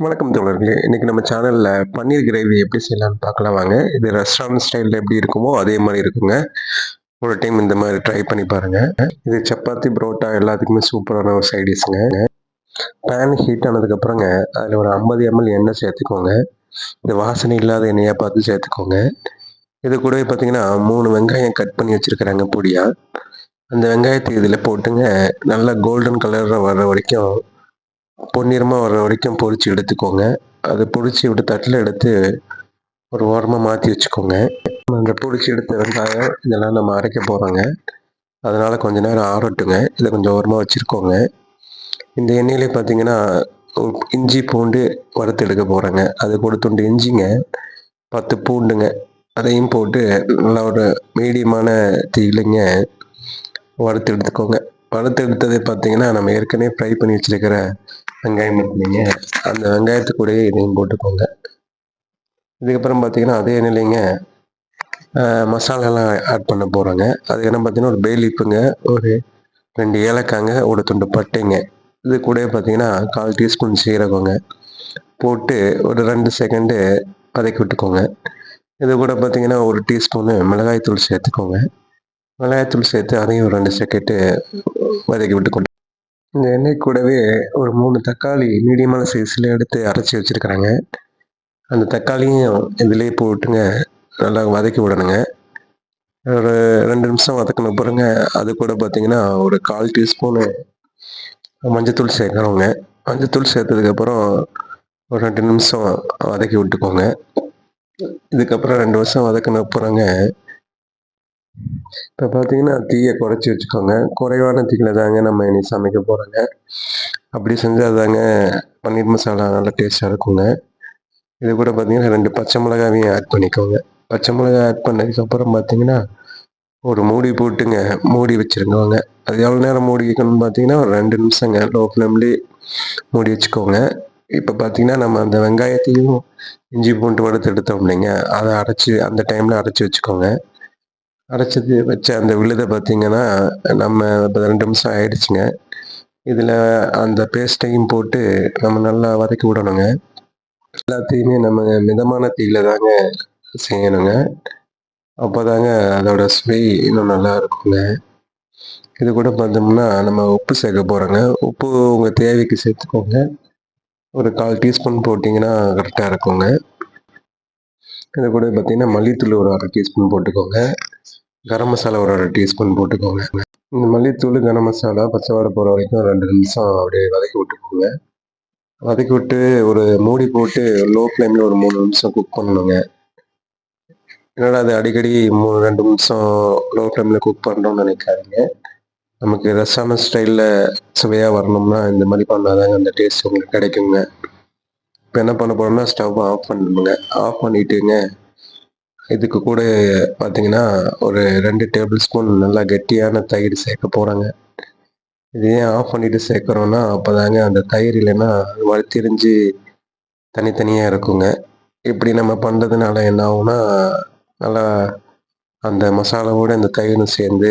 வணக்கம் தோழர்களே. இன்னைக்கு நம்ம சேனலில் பன்னீர் கிரேவி எப்படி செய்யலாம்னு பார்க்கலாம் வாங்க. இது ரெஸ்டாரண்ட் ஸ்டைலில் எப்படி இருக்குமோ அதே மாதிரி இருக்குங்க. ஒரு டைம் இந்த மாதிரி ட்ரை பண்ணி பாருங்க. இது சப்பாத்தி புரோட்டா எல்லாத்துக்குமே சூப்பரான ஒரு சைடிஷ்ங்க பேன் ஹீட் ஆனதுக்கப்புறங்க அதில் ஒரு ஐம்பது எம்எல் எண்ணெய் சேர்த்துக்கோங்க. இது வாசனை இல்லாத எண்ணெயாக பார்த்து சேர்த்துக்கோங்க. இது கூடவே பார்த்தீங்கன்னா மூணு வெங்காயம் கட் பண்ணி வச்சுருக்குறாங்க பொடியாக அந்த வெங்காயத்தை இதில் போட்டுங்க. நல்லா கோல்டன் கலரில் வர்ற வரைக்கும் பொன்னிறமாக வர வரைக்கும் பொறிச்சு எடுத்துக்கோங்க. அதை பொரிச்சு விட்டு தட்டில் எடுத்து ஒரு ஓரமாக மாற்றி வச்சுக்கோங்க. அந்த பொறிச்சு எடுத்த வெங்காயம் இதெல்லாம் நம்ம அரைக்க போகிறோங்க அதனால் கொஞ்ச நேரம் ஆறட்டுங்க. இதை கொஞ்சம் ஓரமாக வச்சுருக்கோங்க. இந்த எண்ணெயிலே பார்த்தீங்கன்னா இஞ்சி பூண்டு வறுத்து எடுக்க போகிறேங்க அது கூட துண்டு இஞ்சிங்க பத்து பூண்டுங்க. அதையும் போட்டு நல்லா ஒரு மீடியமான தீயிலைங்க வறுத்து எடுத்துக்கோங்க. வறுத்து எடுத்தது பார்த்தீங்கன்னா நம்ம ஏற்கனவே ஃப்ரை பண்ணி வச்சுருக்கிற வெங்காயம் எடுத்துனீங்க அந்த வெங்காயத்து கூடயே இதையும் போட்டுக்கோங்க. இதுக்கப்புறம் பார்த்தீங்கன்னா அதே நிலைங்க மசாலாலாம் ஆட் பண்ண போகிறோங்க அது என்ன பார்த்தீங்கன்னா ஒரு பேலீப்புங்க ஒரு ரெண்டு ஏலக்காங்க ஒரு துண்டு பட்டைங்க. இது கூட பார்த்தீங்கன்னா கால் டீஸ்பூன் சீரகங்க போட்டு ஒரு ரெண்டு செகண்டு வதக்கி விட்டுக்கோங்க. இது கூட பார்த்தீங்கன்னா ஒரு டீஸ்பூனு மிளகாய்த்தூள் சேர்த்துக்கோங்க. மிளகாய்த்தூள் சேர்த்து அதையும் ஒரு ரெண்டு செகண்டு வதக்கி விட்டுக்கோங்க. இந்த எண்ணெய் கூடவே ஒரு மூணு தக்காளி மீடியமான சைஸில் எடுத்து அரைச்சி வச்சுருக்குறாங்க. அந்த தக்காளியும் இதிலே போட்டுங்க நல்லா வதக்கி விடணுங்க. ஒரு ரெண்டு நிமிஷம் வதக்கின பிறங்க அது கூட பார்த்தீங்கன்னா ஒரு கால் டீஸ்பூனு மஞ்சத்தூள் சேர்க்கணுங்க. மஞ்சத்தூள் சேர்த்ததுக்கப்புறம் ஒரு ரெண்டு நிமிஷம் வதக்கி விட்டுக்கோங்க. இதுக்கப்புறம் ரெண்டு வருஷம் வதக்கின பிறங்க இப்போ பார்த்தீங்கன்னா தீயை குறைச்சி வச்சுக்கோங்க. குறைவான தீயில் தாங்க நம்ம இனி சமைக்க போகிறோங்க அப்படி செஞ்சால் தாங்க பன்னீர் மசாலா நல்லா டேஸ்ட்டாக இருக்குங்க. இது கூட பார்த்தீங்கன்னா ரெண்டு பச்சை மிளகாவையும் ஆட் பண்ணிக்கோங்க. பச்சை மிளகாய் ஆட் பண்ணதுக்கப்புறம் பார்த்தீங்கன்னா ஒரு மூடி போட்டுங்க. மூடி வச்சுருங்கோங்க. அது எவ்வளோ நேரம் மூடி வைக்கணும்னு பார்த்தீங்கன்னா ஒரு ரெண்டு நிமிஷங்க. லோ ஃப்ளேம்லேயே மூடி வச்சுக்கோங்க. இப்போ பார்த்தீங்கன்னா நம்ம அந்த வெங்காயத்தையும் இஞ்சி பூண்டு வறுத்து எடுத்தோம் இல்லைங்க. அதை அரைச்சி அந்த டைமில் அரைச்சி வச்சுக்கோங்க. அரைச்சது வச்ச அந்த விழுதை பார்த்தீங்கன்னா நம்ம இப்போ ரெண்டு நிமிஷம் ஆயிடுச்சுங்க. இதில் அந்த பேஸ்ட்டையும் போட்டு நம்ம நல்லா வதக்கி விடணுங்க. எல்லாத்தையுமே நம்ம மிதமான தீயில தாங்க செய்யணுங்க. அப்போ தாங்க அதோட ஸ்வை இன்னும் நல்லா இருக்குங்க. இது கூட பார்த்தோம்னா நம்ம உப்பு சேர்க்க போகிறோங்க உப்பு உங்கள் தேவைக்கு சேர்த்துக்கோங்க. ஒரு கால் டீஸ்பூன் போட்டிங்கன்னா கரெக்டாக இருக்குங்க. இது கூட பார்த்தீங்கன்னா மல்லித்தூள் ஒரு அரை டீஸ்பூன் போட்டுக்கோங்க. கரம் மசாலா ஒரு அரை டீஸ்பூன் போட்டுக்கோங்க. இந்த மல்லித்தூள் கரம் மசாலா பச்சை வாடை போகிற வரைக்கும் ரெண்டு நிமிஷம் அப்படியே வதக்கி விட்டுக்கோங்க. வதக்கி விட்டு ஒரு மூடி போட்டு லோ ஃப்ளேமில் ஒரு மூணு நிமிஷம் குக் பண்ணணுங்க. என்னடா அது அடிக்கடி மூணு ரெண்டு நிமிஷம் லோ ஃப்ளேமில் குக் பண்ணுறோம்னு நினைக்காதீங்க. நமக்கு ரசான ஸ்டைலில் சுவையாக வரணும்னா இந்த மாதிரி பண்ணாதாங்க அந்த டேஸ்ட் உங்களுக்கு கிடைக்குங்க. இப்போ என்ன பண்ண போகிறோம்னா ஸ்டவ் ஆஃப் பண்ணணுங்க. ஆஃப் பண்ணிட்டுங்க. இதுக்கு கூட பார்த்தீங்கன்னா ஒரு ரெண்டு டேபிள் ஸ்பூன் நல்லா கெட்டியான தயிர் சேர்க்க போகிறாங்க இது ஏன் ஆஃப் பண்ணிட்டு சேர்க்குறோன்னா அப்போ தாங்க அந்த தயிர் இல்லைன்னா வறுத்திரிஞ்சு தனித்தனியாக இருக்குங்க. இப்படி நம்ம பண்ணுறதுனால என்ன ஆகும்னா நல்லா அந்த மசாலாவோடு அந்த தயிரும் சேர்ந்து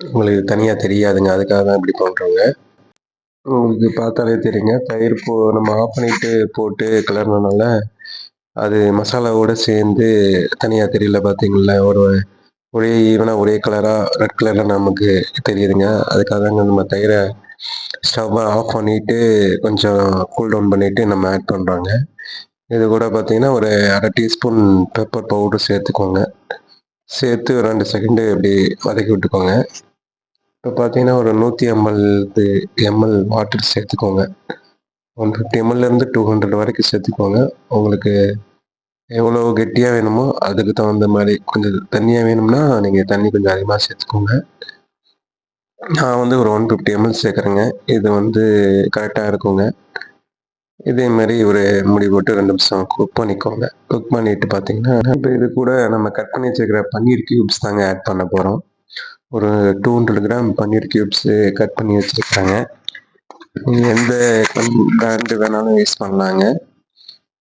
உங்களுக்கு தனியாக தெரியாதுங்க. அதுக்காக தான் இப்படி பண்ணுறோங்க உங்களுக்கு பார்த்தாலே தெரியுங்க. தயிர் போ நம்ம ஆஃப் பண்ணிட்டு போட்டு கிளறினால அது மசாலாவோட சேர்ந்து தனியாக தெரியல பார்த்தீங்களா ஒரு ஒரே ஈவனாக ஒரே கலராக ரெட் கலரில் நமக்கு தெரியுதுங்க. அதுக்காக நம்ம தயிரை ஸ்டவ்வை ஆஃப் பண்ணிவிட்டு கொஞ்சம் கூல் டவுன் பண்ணிவிட்டு நம்ம ஆட் பண்ணுறாங்க இது கூட பார்த்தீங்கன்னா ஒரு அரை டீஸ்பூன் பெப்பர் பவுடர் சேர்த்துக்கோங்க. சேர்த்து ஒரு ரெண்டு செகண்டு இப்படி வதக்கி விட்டுக்கோங்க. இப்போ பார்த்தீங்கன்னா ஒரு நூற்றி எம்எல் எம்எல் வாட்டர் சேர்த்துக்கோங்க. ஒன் ஃபிஃப்டி எம்எல்லேருந்து டூ ஹண்ட்ரட் வரைக்கும் சேர்த்துக்கோங்க. உங்களுக்கு எவ்வளோ கெட்டியாக வேணுமோ அதுக்கு தகுந்த மாதிரி கொஞ்சம் தண்ணியாக வேணும்னா நீங்கள் தண்ணி கொஞ்சம் அதிகமாக சேர்த்துக்கோங்க. நான் வந்து ஒரு ஒன் ஃபிஃப்டி எம்எல் சேர்க்குறேங்க. இது வந்து கரெக்டாக இருக்குங்க. இதே மாதிரி ஒரு முடி போட்டு ரெண்டு நிமிஷம் குக் பண்ணிக்கோங்க. குக் பண்ணிட்டு பார்த்தீங்கன்னா இப்போ இது கூட நம்ம கட் பண்ணி வச்சுருக்கிற பன்னீர் க்யூப்ஸ் தாங்க ஆட் பண்ண போகிறோம் ஒரு two hundred gram paneer cubes cut பண்ணி வச்சுருக்காங்க நீங்கள் எந்த பிராண்டு வேணாலும் யூஸ் பண்ணலாங்க.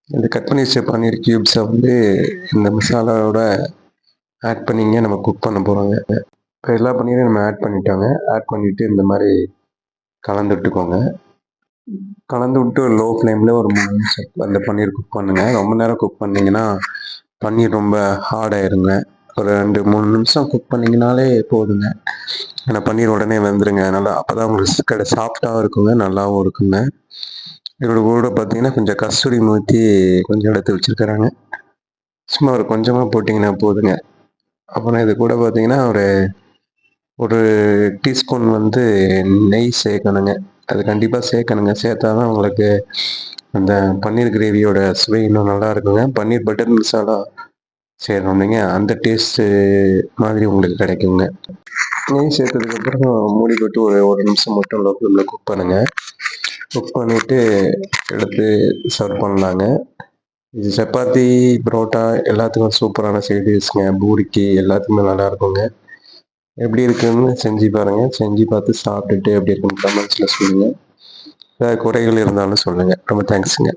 இந்த கட் பண்ணி வச்ச பன்னீர் க்யூப்ஸை வந்து இந்த மசாலாவோட ஆட் பண்ணிங்க நம்ம குக் பண்ண போகிறோங்க இப்போ எல்லா பன்னீரையும் நம்ம ஆட் பண்ணிட்டோங்க. ஆட் பண்ணிவிட்டு இந்த மாதிரி கலந்து விட்டுக்கோங்க. கலந்து விட்டு லோ ஃப்ளேமில் ஒரு மூணு நிமிஷம் அந்த பன்னீர் குக் பண்ணுங்கள் ரொம்ப நேரம் குக் பண்ணிங்கன்னா பன்னீர் ரொம்ப ஹார்ட் ஆயிருங்க. ஒரு ரெண்டு மூணு நிமிஷம் குக் பண்ணிங்கனாலே போதுங்க. ஏன்னா பன்னீர் உடனே வந்துருங்க. நல்லா அப்போ தான் உங்களுக்கு கடை சாஃப்டாகவும் இருக்குங்க நல்லாவும் இருக்குங்க. இதோட கூட பார்த்தீங்கன்னா கொஞ்சம் கஸ்தூரி ஊற்றி கொஞ்சம் எடுத்து வச்சுருக்கிறாங்க. சும்மா ஒரு கொஞ்சமாக போட்டிங்கன்னா போதுங்க. அப்புறம் இது கூட பார்த்தீங்கன்னா ஒரு ஒரு டீஸ்பூன் வந்து நெய் சேர்க்கணுங்க. அது கண்டிப்பாக சேர்க்கணுங்க. சேர்த்தா தான் உங்களுக்கு அந்த பன்னீர் கிரேவியோட சுவை இன்னும் நல்லா இருக்குங்க. பன்னீர் பட்டர் மசாலா சேர்ந்தோன்னீங்க. அந்த டேஸ்ட்டு மாதிரி உங்களுக்கு கிடைக்குங்க. நெய் சேர்த்ததுக்கப்புறம் மூடி போட்டு ஒரு ஒரு நிமிஷம் மட்டும் லோ ஃப்ளேமில் குக் பண்ணுங்கள் குக் பண்ணிவிட்டு எடுத்து சர்வ் பண்ணலாங்க. இது சப்பாத்தி புரோட்டா எல்லாத்துக்கும் சூப்பரான சைடிஷ்ங்க பூரிக்கு எல்லாத்துக்குமே நல்லா இருக்குங்க. எப்படி இருக்குன்னு செஞ்சு பாருங்கள் செஞ்சு பார்த்து சாப்பிட்டுட்டு எப்படி இருக்குன்னு கமெண்ட்ஸில் சொல்லுங்கள் ஏதாவது குறைகள் இருந்தாலும் சொல்லுங்கள் ரொம்ப தேங்க்ஸுங்க